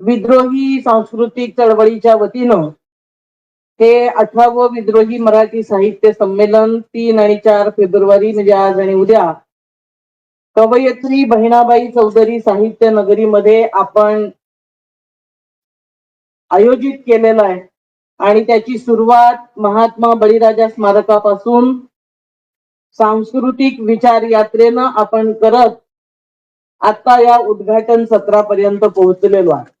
विद्रोही सांस्कृतिक चळवळीच्या वतीनं हे अठरावं विद्रोही मराठी साहित्य संमेलन तीन आणि चार फेब्रुवारी म्हणजे आज आणि उद्या कवयित्री बहिणाबाई चौधरी साहित्य नगरीमध्ये आपण आयोजित केलेलं आहे. आणि त्याची सुरुवात महात्मा बळीराजा स्मारकापासून सांस्कृतिक विचार यात्रेनं आपण करत आता या उद्घाटन सत्रापर्यंत पोहोचलेलो आहे.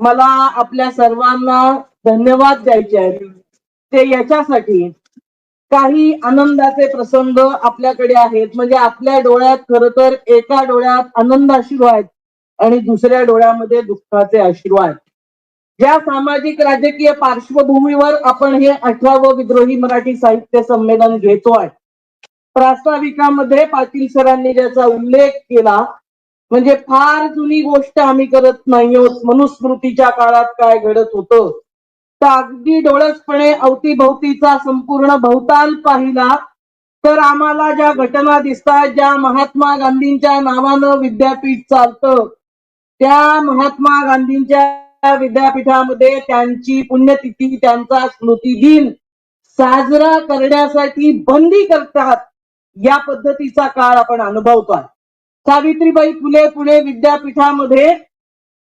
मला आपल्या सर्वांना धन्यवाद द्यायचे आहेत. ते याच्यासाठी काही आनंदाचे प्रसंग आपल्याकडे आहेत. म्हणजे आपल्या डोळ्यात खर तर एका डोळ्यात आनंद अश्रू आहेत आणि दुसऱ्या डोळ्यामध्ये दुःखाचे अश्रू आहेत. ज्या सामाजिक राजकीय पार्श्वभूमीवर आपण हे अठरावं विद्रोही मराठी साहित्य संमेलन घेतो आहे प्रास्ताविकामध्ये पाटील सरांनी ज्याचा उल्लेख केला म्हणजे फार जुनी गोष्ट आम्ही करत नाही आहोत मनुस्मृतीच्या काळात काय घडत होतं? तर अगदी डोळसपणे अवतीभोवतीचा संपूर्ण भवताल पाहिला तर आम्हाला ज्या घटना दिसतात ज्या महात्मा गांधींच्या नावानं विद्यापीठ चालतं त्या महात्मा गांधींच्या विद्यापीठामध्ये त्यांची पुण्यतिथी त्यांचा स्मृती दिन साजरा करण्यासाठी बंदी करतात. या पद्धतीचा काळ आपण अनुभवतोय. सावित्रीबाई फुले पुणे विद्यापीठामध्ये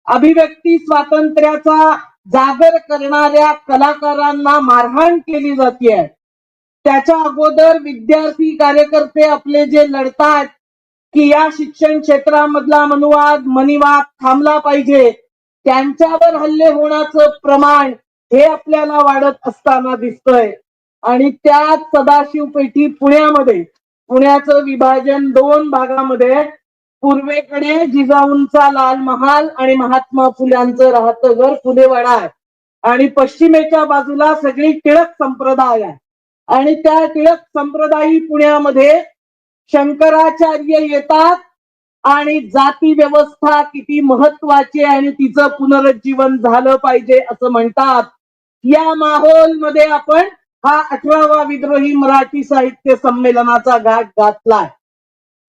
अभिव्यक्ती स्वातंत्र्याचा जागर करणाऱ्या कलाकारांना मारहाण केली जाते त्याच्या अगोदर विद्यार्थी कार्यकर्ते आपले जे लढतात की या शिक्षण क्षेत्रामधला मनुवाद मनिवाद थांबला पाहिजे त्यांच्यावर हल्ले होण्याचं प्रमाण हे आपल्याला वाढत असताना दिसतंय. आणि त्यात सदाशिव पेठी पुण्यामध्ये पुण्याचं विभाजन दोन भागामध्ये पूर्वेकडे जिजाऊंचा लाल महाल आणि महात्मा फुल्यांचं राहतं घर फुलेवाडा आहे. आणि पश्चिमेच्या बाजूला सगळी टिळक संप्रदाय आहे. आणि त्या टिळक संप्रदायी पुण्यामध्ये शंकराचार्य येतात आणि जाती व्यवस्था किती महत्वाची आहे आणि तिचं पुनरुज्जीवन झालं पाहिजे असं म्हणतात. या माहोलमध्ये आपण हा अठरावा विद्रोही मराठी साहित्य संमेलनाचा घाट घातलाय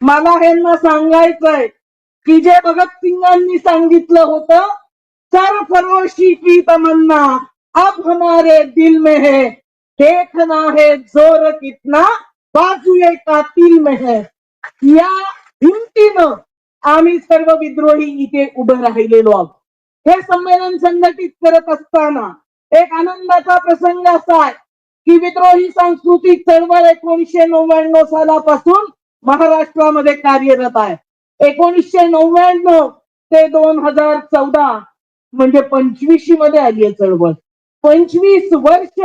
मला ह्यांना सांगायचंय की जे भगतसिंगांनी सांगितलं होतं सरफरोशी की तमन्ना अब हमारे दिल में है देखना है जोर कितना बाजू का तिल में है। या भिंतीनं आम्ही सर्व विद्रोही इथे उभं राहिलेलो आहोत. हे संमेलन संघटित करत असताना एक आनंदाचा प्रसंग असा आहे की विद्रोही सांस्कृतिक चळवळ एकोणीशे नव्याण्णव सालापासून महाराष्ट्रामध्ये कार्यरत आहे. एकोणीसशे नव्याण्णव ते दोन हजार चौदा म्हणजे पंचवीशी मध्ये आली आहे चळवळ. पंचवीस वर्ष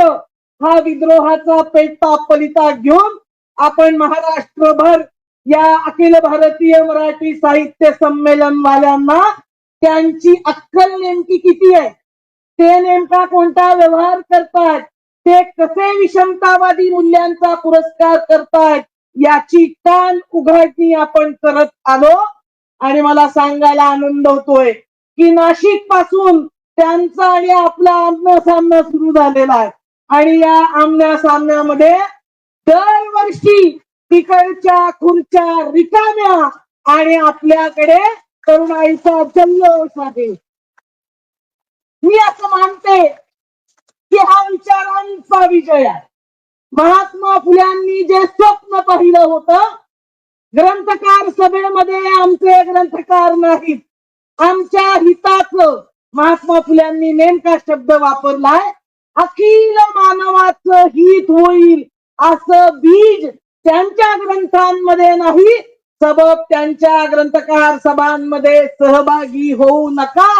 हा विद्रोहाचा पेटता पलिता घेऊन आपण महाराष्ट्रभर या अखिल भारतीय मराठी साहित्य संमेलन वाल्यांना त्यांची अक्कल नेमकी किती आहे? ते नेमका कोणता व्यवहार करतात ते कसे विषमतावादी मूल्यांचा पुरस्कार करतायत? याची कान उघडणी आपण करत आलो. आणि मला सांगायला आनंद होतोय की नाशिकपासून त्यांचा आणि आपला आमना सामना सुरू झालेला आहे. आणि या आमन्या सामन्यामध्ये दरवर्षी तिकडच्या खुर्च्या रिकाम्या आणि आपल्याकडे तरुणाईचा जल्लोष आहे. मी असं मानते की हा विचारांचा विजय आहे. महात्मा फुल्यांनी जे स्वप्न पाहिलं होतं ग्रंथकार सभेमध्ये आमचे ग्रंथकार नाहीत. आमच्या हिताचं महात्मा फुल्यांनी नेमका शब्द वापरलाय अखिल मानवाचं हित होईल असं बीज त्यांच्या ग्रंथांमध्ये नाही सबब त्यांच्या ग्रंथकार सभांमध्ये सहभागी होऊ नका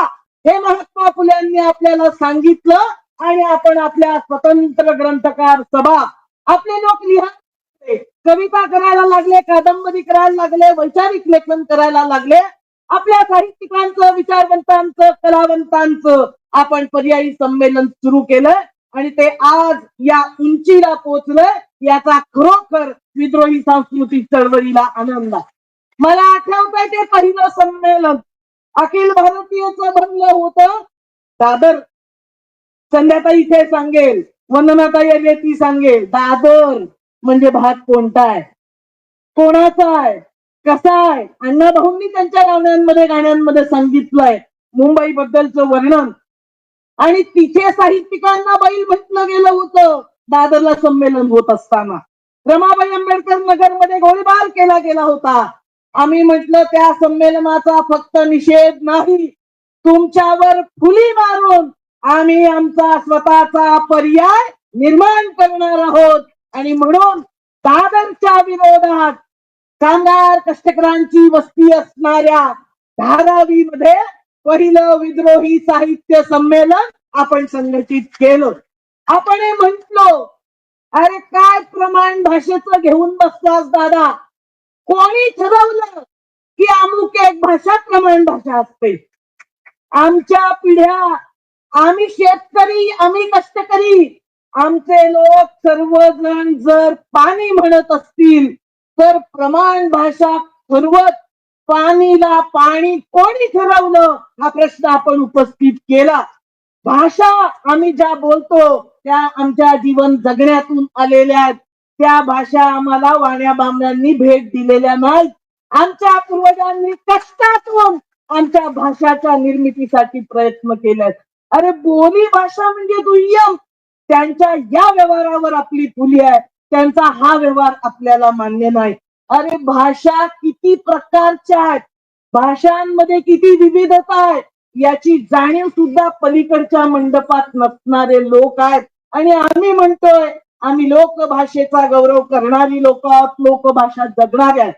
हे महात्मा फुल्यांनी आपल्याला सांगितलं आणि आपण आपल्या स्वतंत्र ग्रंथकार सभा आपले लोक लिहा. कविता करायला लागले कादंबरी करायला लागले वैचारिक लेखन करायला लागले. आपल्या साहित्यिकांचं विचारवंतांचं कलावंतांचं आपण पर्यायी संमेलन सुरू केलं आणि ते आज या उंचीला पोचलं याचा खरोखर विद्रोही सांस्कृतिक चळवळीला आनंद मला आठवत ते पहिलं संमेलन. अखिल भारतीयचं बनलं होतं. दादर संध्याकाळी इथे सांगेल. वंदनाताई आली ती सांगेल दादर म्हणजे भात कोणता आहे कोणाचा आहे कसा आहे अण्णा भाऊंनी त्यांच्या गाण्यांमध्ये गाण्यांमध्ये सांगितलंय मुंबई बद्दलचं वर्णन. आणि तिथे साहित्यिकांना बैल म्हटलं गेलं होतं दादरला संमेलन होत असताना. रमाबाई आंबेडकर नगरमध्ये गोळीबार केला गेला होता. आम्ही म्हटलं त्या संमेलनाचा फक्त निषेध नाही. तुमच्यावर फुली मारून आम्ही आमचा स्वतःचा पर्याय निर्माण करणार आहोत. आणि म्हणून दादरच्या विरोधात कामगार कष्टकरांची वस्ती असणाऱ्या धारावी मध्ये पहिलं विद्रोही साहित्य संमेलन आपण संघटित केलं. आपण हे म्हंटलो अरे काय प्रमाण भाषेचं घेऊन बसलास दादा? कोणी ठरवलं की अमुक एक भाषा प्रमाण भाषा असते? आमच्या पिढ्या आम्ही शेतकरी आम्ही कष्टकरी. आमचे लोक सर्वजण जर पाणी म्हणत असतील तर प्रमाण भाषा ठरवत पाणीला पाणी कोणी ठरवलं? हा प्रश्न आपण उपस्थित केला. भाषा आम्ही ज्या बोलतो त्या आमच्या जीवन जगण्यातून आलेल्या त्या भाषा आम्हाला वाण्या बामण्यांनी भेट दिलेल्या नाहीत. आमच्या पूर्वजांनी कष्टातून आमच्या भाषाच्या निर्मितीसाठी प्रयत्न केलेत. अरे बोली भाषा म्हणजे दुय्यम. त्यांच्या या व्यवहारावर आपली फुली आहे. त्यांचा हा व्यवहार आपल्याला मान्य नाही. अरे भाषा किती प्रकारच्या आहेत. भाषांमध्ये किती विविधता आहे. याची जाणीव सुद्धा पलीकडच्या मंडपात नसणारे लोक आहेत. आणि आम्ही म्हणतोय आम्ही लोकभाषेचा गौरव करणारी लोक आहोत. लोकभाषा जगणारे आहेत.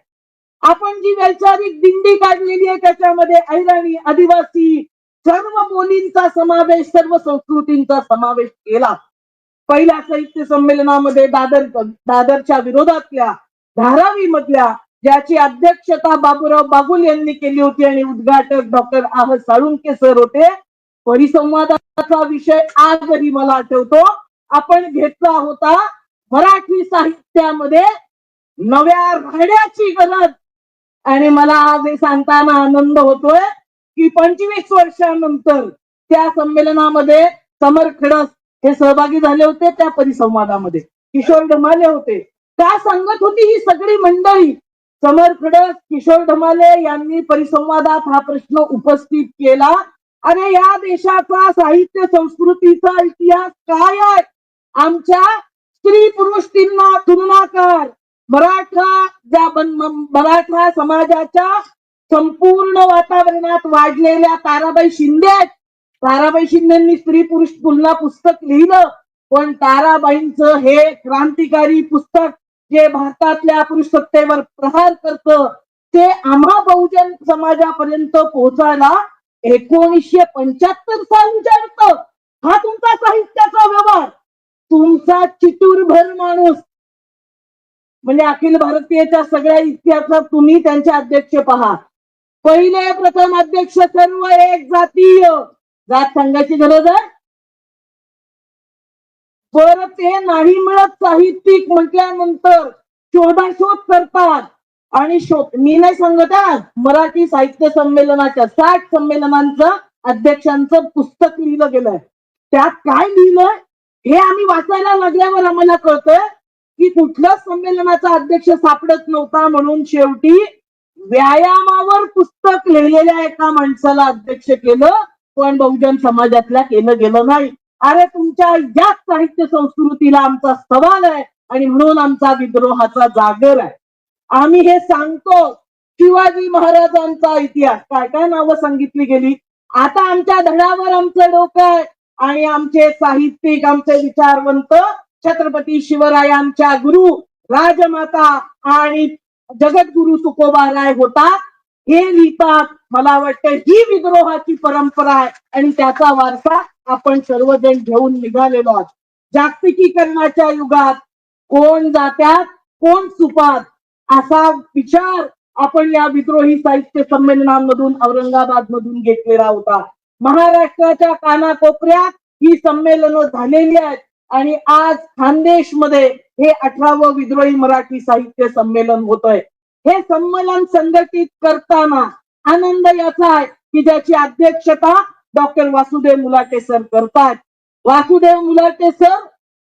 आपण जी वैचारिक दिंडी काढलेली आहे त्याच्यामध्ये ऐराणी आदिवासी सर्व बोलींचा समावेश सर्व संस्कृतींचा समावेश केला. पहिल्या साहित्य संमेलनामध्ये दादर दादरच्या विरोधातल्या धारावी मधल्या ज्याची अध्यक्षता बाबूराव बागुल यांनी केली होती आणि उद्घाटक डॉक्टर आह साळुंके सर होते परिसंवादाचा विषय आजही मला आठवतो. आपण घेतला होता मराठी साहित्यामध्ये नव्या राहण्याची गरज. आणि मला आज हे सांगताना आनंद होतोय. की पंचवीस वर्षानंतर त्या संमेलनामध्ये समर खडस हे सहभागी झाले होते त्या परिसंवादामध्ये. किशोर ढमाले होते. का सांगत होती ही सगळी मंडळी. समर खडस किशोर ढमाले यांनी परिसंवादात हा प्रश्न उपस्थित केला. अरे या देशाचा साहित्य संस्कृतीचा इतिहास काय आहे? आमच्या स्त्री पुरुष तुलनाकार मराठा ज्या मराठा समाजाच्या संपूर्ण वातावरणात वाढलेल्या ताराबाई शिंदे आहेत. ताराबाई शिंदेनी स्त्री पुरुष तुलना पुस्तक लिहिलं पण ताराबाईंचं हे क्रांतिकारी पुस्तक जे भारतातल्या पुरुष सत्तेवर प्रहार करतं ते आम्हा बहुजन समाजापर्यंत पोहोचायला एकोणीसशे पंच्याहत्तर साली जडतं हा तुमचा साहित्याचा व्यवहार. तुमचा चितुरभर माणूस. म्हणजे अखिल भारतीयच्या सगळ्या इतिहासात तुम्ही त्यांचे अध्यक्ष पहा. पहिले प्रथम अध्यक्ष सर्व एक जातीय. जात सांगायची गरज आहे. बरं ते नाही मिळत साहित्यिक म्हटल्यानंतर शोधाशोध करतात. आणि शोध मी नाही सांगत आज मराठी साहित्य संमेलनाच्या साठ संमेलनांचं अध्यक्षांचं पुस्तक लिहिलं गेलंय. त्यात काय लिहिलंय? हे आम्ही वाचायला लागल्यावर आम्हाला कळतंय की कुठल्याच संमेलनाचा अध्यक्ष सापडत नव्हता म्हणून शेवटी व्यायामावर पुस्तक लिहिलेल्या एका माणसाला अध्यक्ष केलं पण बहुजन समाजातल्या केलं गेलं नाही. अरे तुमच्या याच साहित्य संस्कृतीला आमचा सवाल आहे आणि म्हणून आमचा विद्रोहाचा जागर आहे. आम्ही हे सांगतो शिवाजी महाराजांचा इतिहास. काय काय नावं सांगितली गेली? आता आमच्या धडावर आमचं डोकं आहे आणि आमचे साहित्यिक आमचे विचारवंत छत्रपती शिवरायांच्या गुरु राजमाता आणि जगद्गुरु तुकोबा राय होता. हे लिहितात मला वाटतं ही विद्रोहाची परंपरा आहे आणि त्याचा वारसा आपण सर्वजण घेऊन निघालेलो आहोत. जागतिकीकरणाच्या युगात कोण जात्यात कोण सुपात असा विचार आपण या विद्रोही साहित्य संमेलनामधून औरंगाबाद मधून घेतलेला होता. महाराष्ट्राच्या कानाकोपऱ्यात ही संमेलनं झालेली आहेत आणि आज खानदेशमध्ये हे अठरावं विद्रोही मराठी साहित्य संमेलन होत आहे हे संमेलन संघटित करताना आनंद याचा आहे की ज्याची अध्यक्षता डॉक्टर वासुदेव मुलाटे सर करतात वासुदेव मुलाटे सर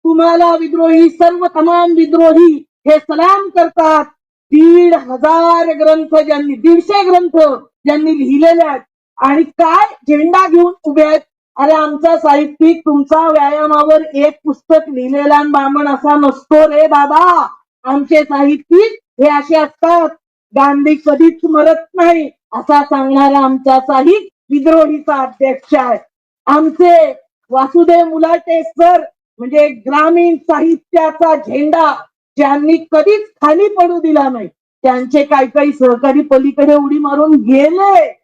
तुम्हाला विद्रोही सर्व तमाम विद्रोही हे सलाम करतात. दीड हजार ग्रंथ ज्यांनी दीडशे ग्रंथ ज्यांनी लिहिलेले आहेत. आणि काय झेंडा घेऊन उभे आहेत? अरे आमचा साहित्यिक तुमचा व्यायामावर एक पुस्तक लिहिलेला बामण असा नसतो रे बाबा. आमचे साहित्यिक हे असे असतात. गांधी कधीच मरत नाही असा सांगणारा आमचा साहित्य विद्रोहीचा अध्यक्ष आहे. आमचे वासुदेव मुलाटे सर म्हणजे ग्रामीण साहित्याचा झेंडा ज्यांनी कधीच खाली पडू दिला नाही. त्यांचे काही काही सहकारी पलीकडे उडी मारून गेले.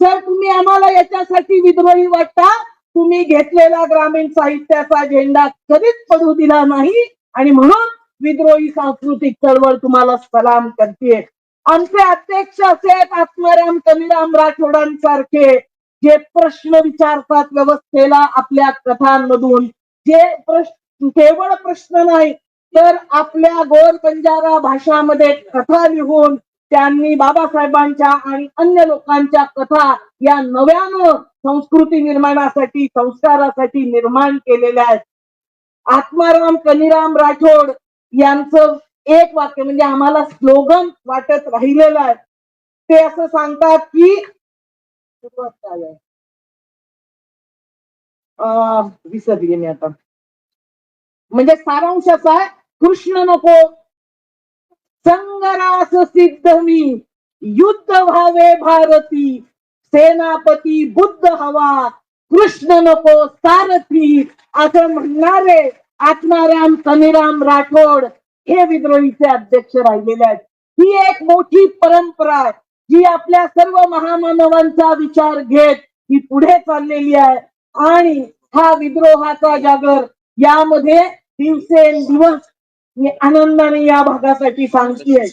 जर तुम्ही आम्हाला याच्यासाठी विद्रोही वाटता तुम्ही घेतलेला ग्रामीण साहित्याचा झेंडा कधीच पडू दिला नाही. आणि म्हणून विद्रोही सांस्कृतिक चळवळ तुम्हाला सलाम करते आमचे अध्यक्ष असे आत्माराम कविराम राठोडांसारखे जे प्रश्न विचारतात व्यवस्थेला आपल्या कथांमधून. जे प्रश्न केवळ प्रश्न नाही तर आपल्या गोर बंजारा भाषामध्ये कथा लिहून त्यांनी बाबासाहेबांच्या आणि अन्य लोकांच्या कथा या नव्यानं संस्कृती निर्माणासाठी संस्कारासाठी निर्माण केलेल्या आहेत. आत्माराम कनिराम राठोड यांचं एक वाक्य म्हणजे आम्हाला स्लोगन वाटत राहिलेलं आहे. ते असं सांगतात की अं, विसरली मी आता. म्हणजे सारांश असा आहे कृष्ण नको संगरास सिद्ध मी. युद्ध व्हावे भारती. सेनापती बुद्ध हवा. कृष्ण नको सारथी. असं म्हणणारे आत्माराम समीराम राठोड हे विद्रोहीचे अध्यक्ष राहिलेले आहेत. ही एक मोठी परंपरा आहे जी आपल्या सर्व महामानवांचा विचार घेत ही पुढे चाललेली आहे. आणि हा विद्रोहाचा जागर यामध्ये दिवसेंदिवस मी आनंदाने या भागासाठी सांगतेय.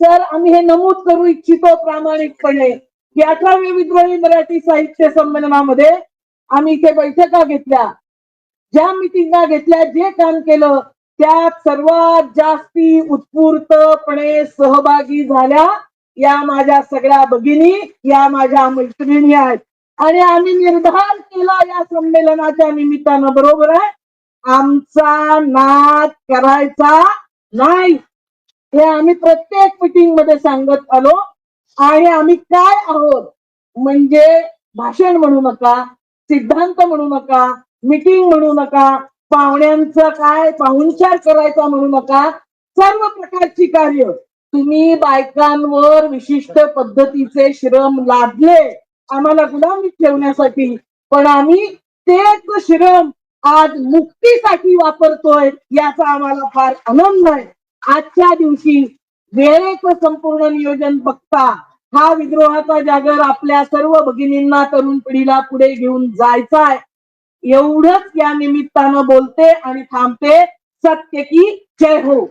तर आम्ही हे नमूद करू इच्छितो प्रामाणिकपणे की अठराव्या विद्रोही मराठी साहित्य संमेलनामध्ये आम्ही इथे बैठका घेतल्या. ज्या मिटिंगा घेतल्या जे काम केलं त्यात सर्वात जास्ती उत्स्फूर्तपणे सहभागी झाल्या या माझ्या सगळ्या भगिनी या माझ्या मैत्रिणी आहेत. आणि आम्ही निर्धार केला या संमेलनाच्या निमित्तानं बरोबर आहे? आमचा नाद करायचा नाही. हे आम्ही प्रत्येक मिटिंगमध्ये सांगत आलो. आणि आम्ही काय आहोत? म्हणजे भाषण म्हणू नका सिद्धांत म्हणू नका मिटिंग म्हणू नका पाहुण्यांचं काय पाहुणचार करायचा म्हणू नका सर्व प्रकारची कार्य. तुम्ही बायकांवर विशिष्ट पद्धतीचे श्रम लादले आम्हाला गुलामीत ठेवण्यासाठी. पण आम्ही तेच श्रम आज मुक्तीसाठी वापरतोय याचा आम्हाला फार आनंद आहे. आजच्या दिवशी वेळेचं संपूर्ण नियोजन बघता हा विद्रोहाचा जागर आपल्या सर्व भगिनींना तरुण पिढीला पुढे घेऊन जायचा आहे एवढंच या निमित्तानं बोलते आणि थांबते. सत्य की जय हो.